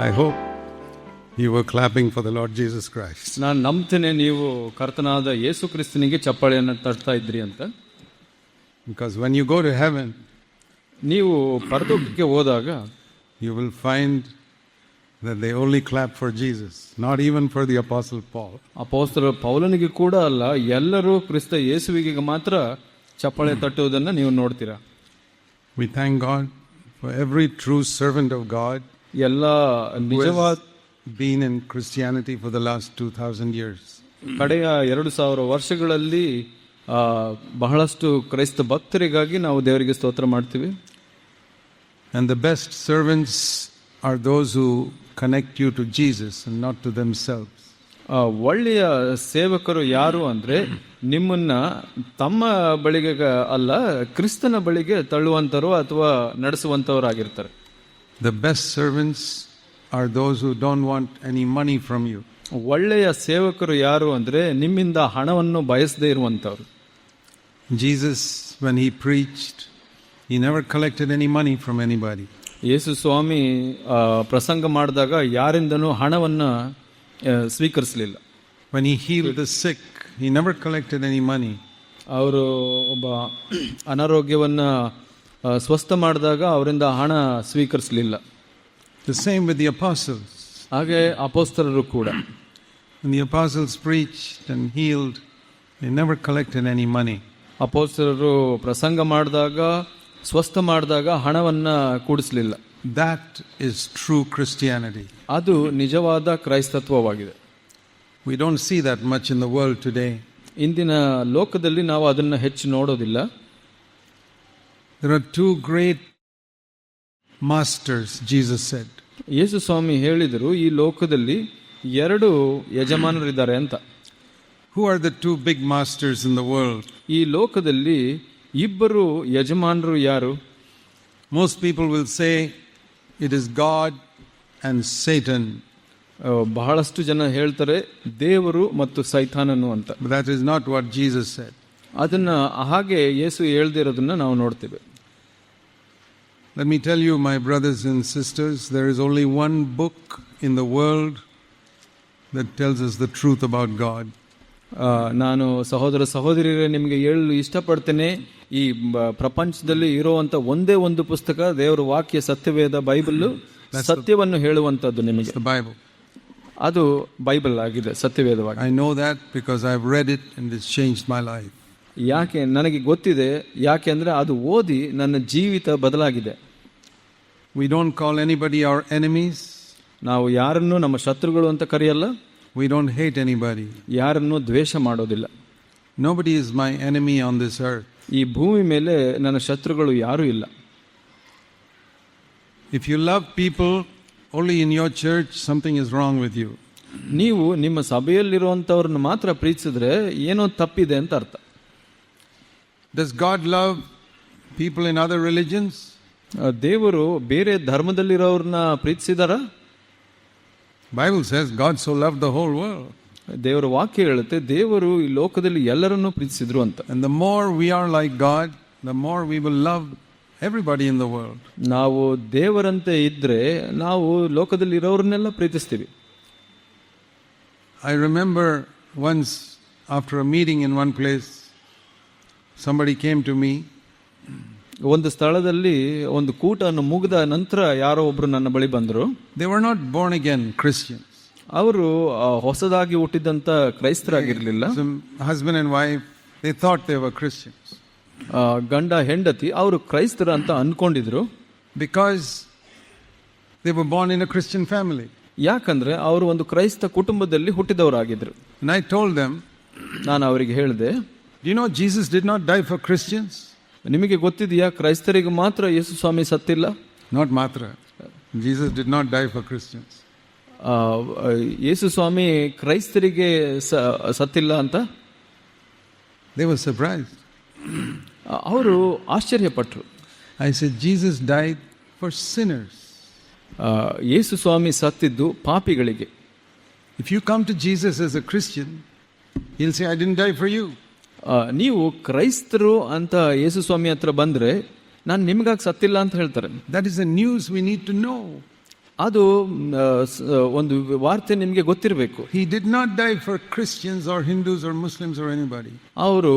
I hope you were clapping for the Lord Jesus Christ. ನಾನು ನಂಬ್ತೇನೆ ನೀವು ಕರ್ತನಾದ ಯೇಸು ಕ್ರಿಸ್ತನಿಗೆ ಚಪ್ಪಾಳೆಯನ್ನು ತಟ್ತಾ ಇದ್ರಿ ಅಂತ Because when you go to heaven, ನೀವು ಪರಲೋಕಕ್ಕೆ ಹೋದಾಗ you will find that they only clap for Jesus, not even for the Apostle Paul. ಅಪೋಸ್ತರ ಪೌಲನಿಗೆ ಕೂಡ ಅಲ್ಲ ಎಲ್ಲರೂ ಕ್ರಿಸ್ತ ಯೇಸುವಿಗೆ ಮಾತ್ರ ಚಪ್ಪಾಳೆ ತಟ್ಟುವುದನ್ನು ನೀವು ನೋಡ್ತೀರಾ We thank God for every true servant of God ಎಲ್ಲ ನಿಜವಾದ been in Christianity the last last 2000 years ಕಡೆಯ ಎರಡು ಸಾವಿರ ವರ್ಷಗಳಲ್ಲಿ ಬಹಳಷ್ಟು ಕ್ರೈಸ್ತ ಭಕ್ತರಿಗಾಗಿ ನಾವು ದೇವರಿಗೆ ಸ್ತೋತ್ರ ಮಾಡ್ತೀವಿ. And the best servants are those who connect you to Jesus not to themself ಒಳ್ಳೆಯ ಸೇವಕರು ಯಾರು ಅಂದರೆ ನಿಮ್ಮನ್ನ ತಮ್ಮ ಬಳಿಗೆ ಅಲ್ಲ ಕ್ರಿಸ್ತನ ಬಳಿಗೆ ತಳ್ಳುವಂತರು ಅಥವಾ ನಡೆಸುವಂತವರಾಗಿರ್ತಾರೆ. The best servants are those who don't want any money from you. ಒಳ್ಳೆಯ ಸೇವಕರು ಯಾರು ಅಂದ್ರೆ ನಿಮ್ಮಿಂದ ಹಣವನ್ನು ಬಯಸದೇ ಇರುವಂತವ್ರು Jesus, when he preached, he never collected any money from anybody. ಯೇಸು ಸ್ವಾಮಿ ಆ, ಪ್ರಸಂಗ ಮಾಡಿದಾಗ ಯಾರಿಂದನೂ ಹಣವನ್ನ ಆ, ಸ್ವೀಕರಿಸಲಿಲ್ಲ When he healed the sick, he never collected any money. ಅವರು ಒಬ್ಬ ಅನಾರೋಗ್ಯವನ್ನ ಆ, ಸ್ವಸ್ಥ ಮಾಡಿದಾಗ ಅವರಿಂದ ಹಣ ಸ್ವೀಕರಿಸಲಿಲ್ಲ the same with the apostles ಹಾಗೆ ಅಪೋಸ್ತರರು ಕೂಡ the apostles preach and healed they never collected any money. ಅಪೋಸ್ತರರು ಪ್ರಸಂಗ ಮಾಡಿದಾಗ ಸ್ವಸ್ಥ ಮಾಡಿದಾಗ ಹಣವನ್ನು ಕೂಡಿಸಲಿಲ್ಲ That ಇಸ್ ಟ್ರೂ Christianity. ಅದು ನಿಜವಾದ ಕ್ರೈಸ್ತತ್ವವಾಗಿದೆ we don't see that much in the world today. ಇಂದಿನ ಲೋಕದಲ್ಲಿ ನಾವು ಅದನ್ನು ಹೆಚ್ಚು ನೋಡೋದಿಲ್ಲ There are two great masters, Jesus said. Yesu Swami ಹೇಳಿದರು ಈ ಲೋಕದಲ್ಲಿ ಎರಡು ಯಜಮಾನರಿದ್ದಾರೆ ಅಂತ Who are the two big masters in the world? ಈ ಲೋಕದಲ್ಲಿ ಇಬ್ಬರು ಯಜಮಾನರು ಯಾರು Most people will say it is God and Satan, ಆ, ಬಹಳಷ್ಟು ಜನ ಹೇಳ್ತಾರೆ ದೇವರು ಮತ್ತು ಸೈತಾನನು ಅಂತ but that is not what Jesus said. ಅದನ್ನ ಹಾಗೆ ಯೇಸು ಹೇಳ್ದಿರೋದನ್ನ ನಾವು ನೋಡ್ತೇವೆ Let me tell you, my brothers and sisters, there is only one book in the world that tells us the truth about God. ಆ, ನಾನು ಸಹೋದರ ಸಹೋದರಿಯರೇ ನಿಮಗೆ ಹೇಳಲು ಇಷ್ಟಪಡ್ತೇನೆ ಈ ಬ- ಪ್ರಪಂಚದಲ್ಲಿ ಇರುವಂತ ಒಂದೇ ಒಂದು ಪುಸ್ತಕ ದೇವರ ವಾಕ್ಯ ಸತ್ಯವೇದ ಬೈಬಲ್ ಸತ್ಯವನ್ನು ಹೇಳುವಂತದ್ದು ನಿಮಗೆ It's the Bible. ಅದು ಬೈಬಲ್ ಆಗಿದೆ ಸತ್ಯವೇದವಾಗಿ I know that because I've read it and it's changed my life. ಯಾಕೆ ನನಗೆ ಗೊತ್ತಿದೆ ಯಾಕೆ ಅಂದರೆ ಅದು ಓದಿ ನನ್ನ ಜೀವಿತ ಬದಲಾಗಿದೆ. We don't call anybody our enemies ನಾವು ಯಾರನ್ನು ನಮ್ಮ ಶತ್ರುಗಳು ಅಂತ ಕರೆಯಲ್ಲ? We don't hate anybody. ಯಾರನ್ನು ದ್ವೇಷ ಮಾಡೋದಿಲ್ಲ. Nobody is my enemy on this earth. ಈ ಭೂಮಿ ಮೇಲೆ ನನ್ನ ಶತ್ರುಗಳು ಯಾರೂ ಇಲ್ಲ. If you love people only in your church something is wrong with you ನೀವು ನಿಮ್ಮ ಸಭೆಯಲ್ಲಿರುವಂಥವ್ರನ್ನ ಮಾತ್ರ ಪ್ರೀತಿಸಿದ್ರೆ ಏನೋ ತಪ್ಪಿದೆ ಅಂತ ಅರ್ಥ. Does God love people in other religions? ಆ, ದೇವರು ಬೇರೆ ಧರ್ಮದಲ್ಲಿರೋರನ್ನ ಪ್ರೀತಿಸಿದಾರ Bible says God so loved the whole world. ದೇವರ ವಾಕ್ಯ ಹೇಳುತ್ತೆ ದೇವರು ಈ ಲೋಕದಲ್ಲಿ ಎಲ್ಲರನ್ನೂ ಪ್ರೀತಿಸಿದ್ರು ಅಂತ And the more we are like God, the more we will love everybody in the world. ನಾವು ದೇವರಂತೆ ಇದ್ರೆ ನಾವು ಲೋಕದಲ್ಲಿ ಇರೋರನ್ನೆಲ್ಲ ಪ್ರೀತಿಸ್ತೀವಿ I remember once after a meeting in one place, somebody came to me. ಒಂದು ಸ್ಥಳದಲ್ಲಿ ಒಂದು ಕೂಟವನ್ನು ಮುಗಿದ ನಂತರ ಯಾರೋ ಒಬ್ರು ನನ್ನ ಬಳಿ ಬಂದರು. They were not born again Christian ಅವರು ಹೊಸದಾಗಿ ಹುಟ್ಟಿದಂತ ಕ್ರೈಸ್ತರಾಗಿರ್ಲಿಲ್ಲ. Husband husband wife they thought they var were Christians. ಗಂಡ ಹೆಂಡತಿ ಅವರು ಕ್ರೈಸ್ತರ ಅಂತ ಅನ್ಕೊಂಡಿದ್ರು. Because they var born in a Christian family ಯಾಕಂದ್ರೆ ಅವರು ಒಂದು ಕ್ರೈಸ್ತ ಕುಟುಂಬದಲ್ಲಿ ಹುಟ್ಟಿದವರಾಗಿದ್ರು. And ಟೋಲ್ told them, ನಾನು ಅವರಿಗೆ ಹೇಳಿದೆ Do you know Jesus did not die for Christians? ನಿಮಗೆ ಗೊತ್ತಿದೆಯಾ ಕ್ರೈಸ್ತರಿಗೆ ಮಾತ್ರ Yesu Swami ಸತ್ತಿಲ್ಲ Not Matra. Jesus did not die for Christians. ಆ, ಯೇಸು ಸ್ವಾಮಿ ಕ್ರೈಸ್ತರಿಗೆ ಸ- ಸತ್ತಿಲ್ಲ ಅಂತ They were surprised. ಅವರು ಆಶ್ಚರ್ಯಪಟ್ರು I said, Jesus died for sinners. ಆ, ಯೇಸು ಸ್ವಾಮಿ ಸತ್ತಿದ್ದು ಪಾಪಿಗಳಿಗೆ If you come to Jesus as a Christian, he'll say, I didn't die for you. ನೀವು ಕ್ರೈಸ್ತರು ಅಂತ ಯೇಸು ಸ್ವಾಮಿ ಹತ್ರ ಬಂದರೆ ನಾನು ನಿಮಗಾಗಿ ಸತ್ತಿಲ್ಲ ಅಂತ ಹೇಳ್ತಾರೆ. That is a news we need to know ಅದು ಒಂದು ವಾರ್ತೆ ನಿಮಗೆ ಗೊತ್ತಿರಬೇಕು. He did not die for Christians or Hindus or Muslims or anybody ಅವರು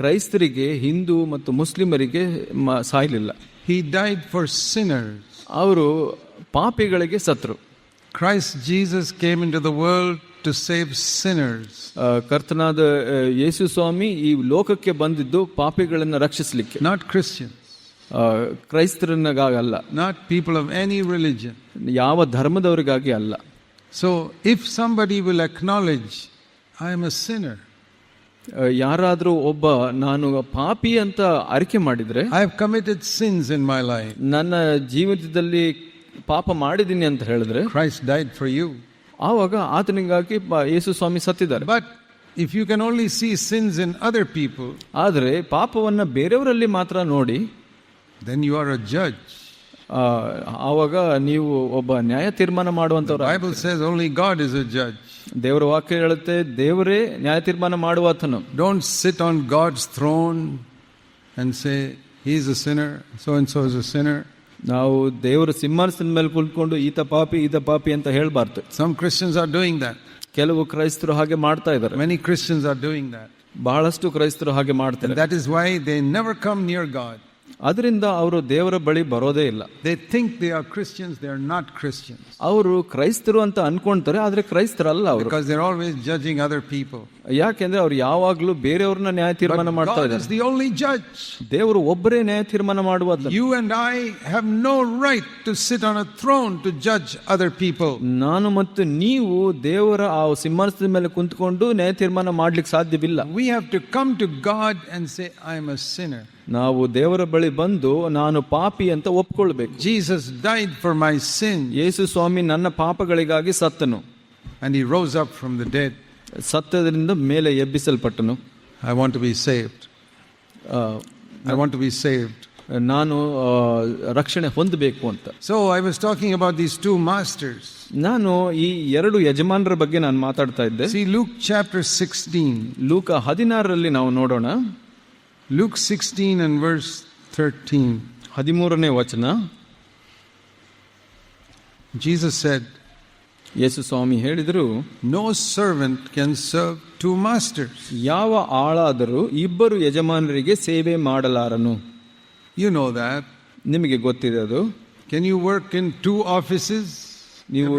ಕ್ರೈಸ್ತರಿಗೆ ಹಿಂದೂ ಮತ್ತು ಮುಸ್ಲಿಮರಿಗೆ ಸಾಯಲಿಲ್ಲ. ಹಿ ಡೈ ಫಾರ್ ಸಿನರ್ ಅವರು ಪಾಪಿಗಳಿಗೆ ಸತ್ರು. Christ Jesus came into the world to save sinners ಕರ್ತನಾದ ಯೇಸು ಸ್ವಾಮಿ ಈ ಲೋಕಕ್ಕೆ ಬಂದಿದ್ದು ಪಾಪಿಗಳನ್ನು ರಕ್ಷಿಸಲಿಕ್ಕೆ. Not Christian ಕ್ರೈಸ್ತರನ್ನಗಾಗಲ್ಲ. Not people of any religion ಯಾವ ಧರ್ಮದವರಿಗಾಗಿ ಅಲ್ಲ. So if somebody will acknowledge I am a sinner ಯಾರಾದರೂ ಒಬ್ಬ ನಾನು ಪಾಪಿ ಅಂತ ಅರಿಕೆ ಮಾಡಿದರೆ I have committed sins in my life ನನ್ನ ಜೀವನದಲ್ಲಿ ಪಾಪ ಮಾಡಿದ್ದೀನಿ ಅಂತ ಹೇಳಿದ್ರೆ ಕ್ರೈಸ್ಟ್ ಡೈಟ್ ಫಾರ್ ಯು ಆವಾಗ ಆತನಿಗಾಗಿ ಯೇಸು ಸ್ವಾಮಿ ಸತ್ತಿದ್ದಾರೆ. But if you can only see sins in other people ಆದರೆ ಪಾಪವನ್ನು ಬೇರೆಯವರಲ್ಲಿ ಮಾತ್ರ ನೋಡಿ then you are a judge ಆವಾಗ ನೀವು ಒಬ್ಬ ನ್ಯಾಯ ತೀರ್ಮಾನ ಮಾಡುವಂಥವ್ರು Bible says only God is a judge ದೇವರ ವಾಕ್ಯ ಹೇಳುತ್ತೆ ದೇವರೇ ನ್ಯಾಯ ತೀರ್ಮಾನ ಮಾಡುವ don't sit on God's throne and say he's a sinner so and so is a sinner ನಾವು ದೇವರ ಸಿಂಹಾಸನದ ಮೇಲೆ ಕುಳಿತುಕೊಂಡು ಈತ ಪಾಪಿ ಈತ ಪಾಪಿ ಅಂತ ಹೇಳಬಾರ್ದು. Some Christians are doing that ಕೆಲವು ಕ್ರೈಸ್ತರು ಹಾಗೆ ಮಾಡ್ತಾ ಇದ್ದಾರೆ. Many Christians are doing that ಬಹಳಷ್ಟು ಕ್ರೈಸ್ತರು ಹಾಗೆ ಮಾಡ್ತಾರೆ. That is why they never come near God. ಅದರಿಂದ ಅವರು ದೇವರ ಬಳಿ ಬರೋದೇ ಇಲ್ಲ They think they are Christians, they are not Christians. ಅವರು ಕ್ರೈಸ್ತರು ಅಂತ ಅನ್ಕೊಂತಾರೆ ಆದ್ರೆ ಕ್ರೈಸ್ತರಲ್ಲ ಅವರು Because they're always judging other people. ಯಾಕೆಂದ್ರೆ ಅವ್ರು ಯಾವಾಗ್ಲೂ ಬೇರೆಯವ್ರನ್ನ ನ್ಯಾಯ ತೀರ್ಮಾನ But ಮಾಡ್ತಾ God ಇದ್ದಾರೆ is the only judge. ದೇವರು ಒಬ್ಬರೇ ನ್ಯಾಯ ತೀರ್ಮಾನ ಮಾಡುವ You and I have no right to sit on a throne to judge other people. ನಾನು ಮತ್ತು ನೀವು ದೇವರ ಆ ಸಿಂಹಾಸನದ ಮೇಲೆ ಕುಂತ್ಕೊಂಡು ನ್ಯಾಯ ತೀರ್ಮಾನ ಮಾಡ್ಲಿಕ್ಕೆ ಸಾಧ್ಯವಿಲ್ಲ We have to come to God and say, I am a sinner. ನಾವು ದೇವರ ಬಳಿ ಬಂದು ನಾನು ಪಾಪಿ ಅಂತ ಒಪ್ಕೊಳ್ಬೇಕು. Jesus died for my sin ಯೇಸು ಸ್ವಾಮಿ ನನ್ನ ಪಾಪಗಳಿಗಾಗಿ ಸತ್ತನು. And he rose up from the dead ಸತ್ತದರಿಂದ ಮೇಲೆ ಎಬ್ಬಿಸಲ್ಪಟ್ಟನು. I want to be saved I want to be saved ನಾನು ರಕ್ಷಣೆ ಹೊಂದಬೇಕು ಅಂತ. So I was talking about these two masters ನಾನು ಈ ಎರಡು ಯಜಮಾನರ ಬಗ್ಗೆ ನಾನು ಮಾತಾಡ್ತಾ ಇದ್ದೆ. ಲೂಕ್ ಚಾಪ್ಟರ್ ಸಿಕ್ಸ್ಟೀನ್ ಲೂಕ ಹದಿನಾರರಲ್ಲಿ ನಾವು ನೋಡೋಣ. Luke 16 and verse 13. ಹದಿಮೂರನೇ ವಚನ Jesus said, ಯೇಸು ಸ್ವಾಮಿ ಹೇಳಿದರು No servant can serve two masters. ಯಾವ ಆಳಾದರೂ ಇಬ್ಬರು ಯಜಮಾನರಿಗೆ ಸೇವೆ ಮಾಡಲಾರನು You know that. ನಿಮಗೆ ಗೊತ್ತಿದೆ ಅದು Can you work in two offices ನೀವು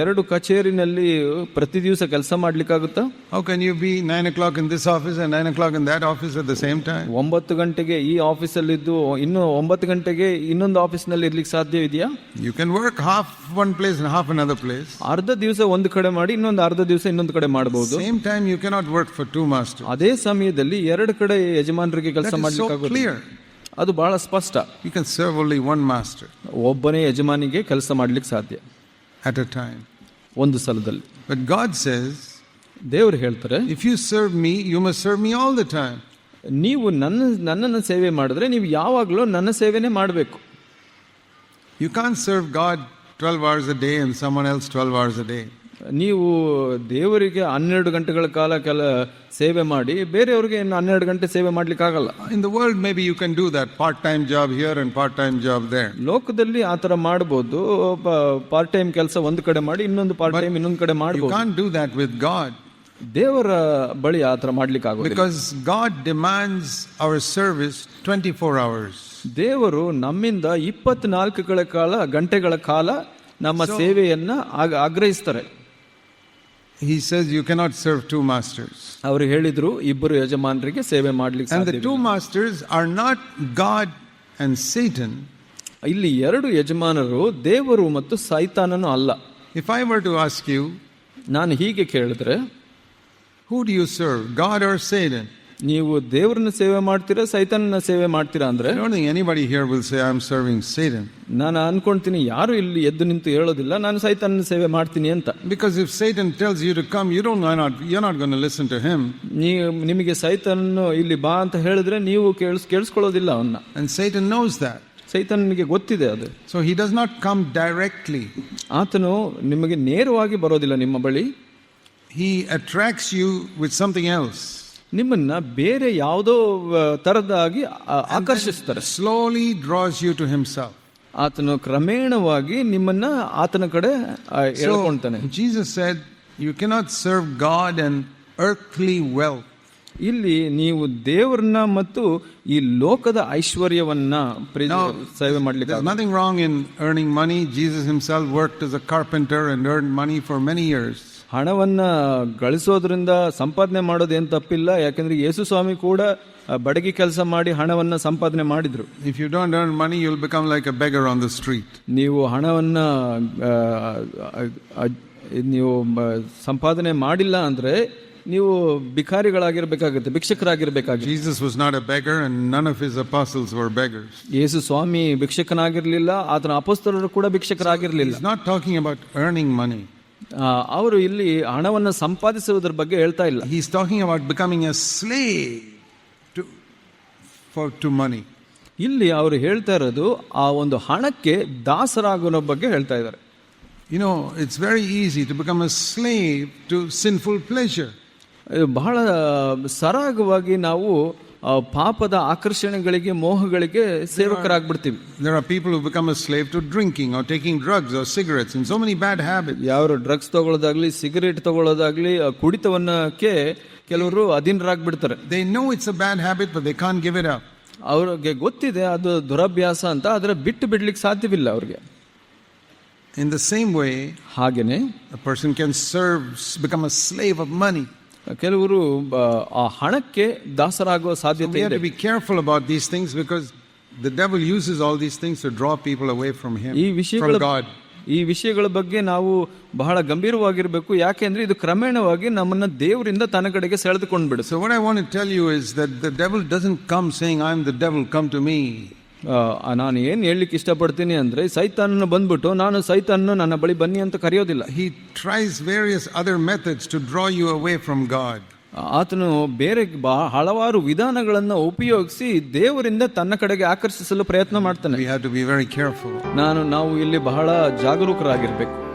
ಎರಡು ಕಚೇರಿನಲ್ಲಿ ಪ್ರತಿ ದಿವಸ ಕೆಲಸ ಮಾಡ್ಲಿಕ್ಕಾಗುತ್ತಾ? How can you be nine o'clock in this office and nine o'clock in that office at the same time ಒಂಬತ್ತು ಗಂಟೆಗೆ ಈ ಆಫೀಸ್ ಅಲ್ಲಿ ಇದ್ದು ಇನ್ನು ಒಂಬತ್ತು ಗಂಟೆಗೆ ಇನ್ನೊಂದು ಆಫೀಸ್ನಲ್ಲಿ ಇರ್ಲಿಕ್ಕೆ ಸಾಧ್ಯ ಇದೆಯಾ? You can work half one place half another place ಅರ್ಧ ದಿವಸ ಒಂದು ಕಡೆ ಮಾಡಿ ಇನ್ನೊಂದು ಅರ್ಧ ದಿವಸ ಇನ್ನೊಂದು ಕಡೆ ಮಾಡಬಹುದು same time you can not work for two master ಅದೇ ಸಮಯದಲ್ಲಿ ಎರಡು ಕಡೆ ಯಜಮಾನರಿಗೆ ಕೆಲಸ ಮಾಡಲಿಕ್ಕೆ ಅದು ಬಹಳ ಸ್ಪಷ್ಟ. You can serve only one master ಒಬ್ಬನೇ ಯಜಮಾನಿಗೆ ಕೆಲಸ ಮಾಡ್ಲಿಕ್ಕೆ ಸಾಧ್ಯ. At a time. ಒಂದು ಸಲದಲ್ಲಿ But God says, ದೇವರು ಹೇಳ್ತಾರೆ if you serve me, you must serve me all the time. ನೀವು ನನ್ನ ನನ್ನನ್ನು ಸೇವೆ ಮಾಡಿದ್ರೆ ನೀವು ಯಾವಾಗಲೂ ನನ್ನ ಸೇವೆನೇ ಮಾಡಬೇಕು You can't serve God 12 hours a day and someone else 12 hours a day. ನೀವು ದೇವರಿಗೆ ಹನ್ನೆರಡು ಗಂಟೆಗಳ ಕಾಲ ಕೆಲ ಸೇವೆ ಮಾಡಿ ಬೇರೆಯವರಿಗೆ ಇನ್ನು ಹನ್ನೆರಡು ಗಂಟೆ ಸೇವೆ ಮಾಡ್ಲಿಕ್ಕೆ ಆಗಲ್ಲ the world maybe you can do that part time job here and part time job they ಲೋಕದಲ್ಲಿ ಆ ಥರ ಮಾಡ್ಬೋದು. ಪಾರ್ಟ್ ಟೈಮ್ ಕೆಲಸ ಒಂದು ಕಡೆ ಮಾಡಿ ಇನ್ನೊಂದು ಪಾರ್ಟ್ ಟೈಮ್ ಇನ್ನೊಂದು ಕಡೆ ಮಾಡಿ ಮಾಡ್ಬೋದು. Do that with God. ದೇವರ ಬಳಿ ಆ ಥರ ಮಾಡ್ಲಿಕ್ಕೆ ಆಗೋದಿಲ್ಲ God demands our service twenty 24 hours ದೇವರು ನಮ್ಮಿಂದ ಇಪ್ಪತ್ನಾಲ್ಕುಗಳ ಕಾಲ ಗಂಟೆಗಳ ಕಾಲ ನಮ್ಮ ಸೇವೆಯನ್ನು ಆಗ- ಆಗ್ರಹಿಸ್ತಾರೆ. He says you cannot serve two masters. ಅವರು ಹೇಳಿದ್ರು ಇಬ್ಬರು ಯಜಮಾನರಿಗೆ ಸೇವೆ ಮಾಡ್ಲಿಕ್ಕೆ And the ಸಾಧ್ಯವಿಲ್ಲ. two masters are not God and Satan. ಇಲ್ಲಿ ಎರಡು ಯಜಮಾನರು ದೇವರು ಮತ್ತು ಸೈತಾನನು ಅಲ್ಲ If I were to ask you, ನಾನು ಹೀಗೆ ಕೇಳಿದ್ರೆ who do you serve, God or Satan? ನೀವು ದೇವರನ್ನ ಸೇವೆ ಮಾಡ್ತೀರಾ ಸೈತಾನನ ಸೇವೆ ಮಾಡ್ತೀರಾ ಅಂದ್ರೆ I don't think anybody here will say, I'm serving Satan. ನಾನು ಅನ್ಕೊಂತೀನಿ ಯಾರು ಇಲ್ಲಿ ಎದ್ದು ನಿಂತು ಹೇಳೋದಿಲ್ಲ ನಾನು ಸೈತಾನನ ಸೇವೆ ಮಾಡ್ತೀನಿ ಅಂತ Because if Satan tells you to come, you don't, you're not, you're not going to listen to him. ನೀವು ನಿಮಗೆ ಸೈತಾನನು ಇಲ್ಲಿ ಬಾ ಅಂತ ಹೇಳಿದ್ರೆ ನೀವು ಕೇಳಿಸ್ ಕೇಳಿಸ್ಕೊಳ್ಳೋದಿಲ್ಲ ಅವನ್ನ And Satan knows that. ಸೈತಾನನಿಗೆ ಗೊತ್ತಿದೆ ಅದು So he does not come directly. ಆತನು ನಿಮಗೆ ನೇರವಾಗಿ ಬರೋದಿಲ್ಲ ನಿಮ್ಮ ಬಳಿ He attracts you with something else. ನಿಮ್ಮನ್ನ ಬೇರೆ ಯಾವುದೋ ತರದಾಗಿ ಆಕರ್ಷಿಸ್ತಾರೆ. Slowly draws you to himself ಆತನು ಕ್ರಮೇಣವಾಗಿ ನಿಮ್ಮನ್ನ ಆತನ ಕಡೆ ಹೇಳ್ಕೊಳ್ತಾನೆ Jesus said you cannot serve God and earthly wealth ಇಲ್ಲಿ ನೀವು ದೇವರನ್ನ ಮತ್ತು ಈ ಲೋಕದ ಐಶ್ವರ್ಯವನ್ನ ಸೇವೆ ಮಾಡಲಿಕ್ಕೆ nothing wrong in earning money Jesus himself worked as a carpenter and earn money for many years ಹಣವನ್ನ ಗಳಿಸೋದ್ರಿಂದ ಸಂಪಾದನೆ ಮಾಡೋದೇನು ತಪ್ಪಿಲ್ಲ. ಯಾಕಂದ್ರೆ ಯೇಸು ಸ್ವಾಮಿ ಕೂಡ ಬಡಗಿ ಕೆಲಸ ಮಾಡಿ ಹಣವನ್ನು ಸಂಪಾದನೆ ಮಾಡಿದ್ರು. You don't earn money you will become like a beggar on the street ನೀವು ಹಣವನ್ನ ನೀವು ಸಂಪಾದನೆ ಮಾಡಿಲ್ಲ ಅಂದ್ರೆ ನೀವು ಭಿಕಾರಿಗಳಾಗಿರ್ಬೇಕಾಗುತ್ತೆ ಭಿಕ್ಷಕರಾಗಿರ್ಬೇಕಾಗುತ್ತೆ. Jesus was not beggar and none of were beggars ಯೇಸು ಸ್ವಾಮಿ ಭಿಕ್ಷಕನಾಗಿರಲಿಲ್ಲ ಆತನ ಅಪಸ್ತರರು ಕೂಡ ಭಿಕ್ಷಕರಾಗಿರಲಿಲ್ಲ. Not talking about earning money ಅವರು ಇಲ್ಲಿ ಹಣವನ್ನು ಸಂಪಾದಿಸುವುದರ ಬಗ್ಗೆ ಹೇಳ್ತಾ ಇಲ್ಲ. He's talking about becoming a slave to for to money ಇಲ್ಲಿ ಅವರು ಹೇಳ್ತಾ ಇರೋದು ಆ ಒಂದು ಹಣಕ್ಕೆ ದಾಸರಾಗೋನ ಬಗ್ಗೆ ಹೇಳ್ತಾ ಇದ್ದಾರೆ. You know it's very easy to become a slave to sinful pleasure ಬಹಳ ಸರಾಗವಾಗಿ ನಾವು ಪಾಪದ ಆಕರ್ಷಣೆಗಳಿಗೆ ಮೋಹಗಳಿಗೆ ಸೇವಕರಾಗ್ಬಿಡ್ತೀವಿ. ಯಾರು ಡ್ರಗ್ಸ್ ತಗೊಳ್ಳೋದಾಗ್ಲಿ ಸಿಗರೇಟ್ ತಗೊಳ್ಳೋದಾಗ್ಲಿ ಕುಡಿತವನ್ನಕ್ಕೆ ಕೆಲವರು ಅಧೀನರಾಗ್ಬಿಡ್ತಾರೆ. They know it's a bad habit but they can't give it up ಅವರಿಗೆ ಗೊತ್ತಿದೆ ಅದು ದುರಭ್ಯಾಸ ಅಂತ ಆದರೆ ಬಿಟ್ಟು ಬಿಡ್ಲಿಕ್ಕೆ ಸಾಧ್ಯವಿಲ್ಲ ಅವರಿಗೆ. ಇನ್ ದ ಸೇಮ್ ವೇ ಹಾಗೇನೆ person can serve become a slave of money ಕೆಲವರು ಆ, ಆ ಹಣಕ್ಕೆ ದಾಸರಾಗುವ We ಸಾಧ್ಯತೆ have ಇದೆ to be careful about these things because the devil uses all these things to draw people away from him, ಈ ವಿಷಯಗಳ from God. ಈ ವಿಷಯಗಳ ಬಗ್ಗೆ ನಾವು ಬಹಳ ಗಂಭೀರವಾಗಿರಬೇಕು ಯಾಕೆಂದ್ರೆ ಇದು ಕ್ರಮೇಣವಾಗಿ ನಮ್ಮನ್ನ ದೇವರಿಂದ ತನ್ನ ಕಡೆಗೆ ಸೆಳೆದುಕೊಂಡು ಬಿಡುತ್ತೆ So, what I want to tell you is that the devil doesn't come saying, I'm the devil, come to me. ಆ, ನಾನು ಏನು ಹೇಳಲಿಕ್ಕೆ ಇಷ್ಟಪಡ್ತೀನಿ ಅಂದರೆ ಸೈತಾನನ್ನು ಬಂದ್ಬಿಟ್ಟು ನಾನು ಸೈತಾನನ್ನು ನನ್ನ ಬಳಿ ಬನ್ನಿ ಅಂತ ಕರೆಯೋದಿಲ್ಲ. He tries various other methods to draw you away from God ಆತನು ಬೇರೆ ಬಾ ಹಲವಾರು ವಿಧಾನಗಳನ್ನು ಉಪಯೋಗಿಸಿ ದೇವರಿಂದ ತನ್ನ ಕಡೆಗೆ ಆಕರ್ಷಿಸಲು ಪ್ರಯತ್ನ ಮಾಡ್ತಾನೆ. We have to be very careful. ನಾನು ನಾವು ಇಲ್ಲಿ ಬಹಳ ಜಾಗರೂಕರಾಗಿರ್ಬೇಕು.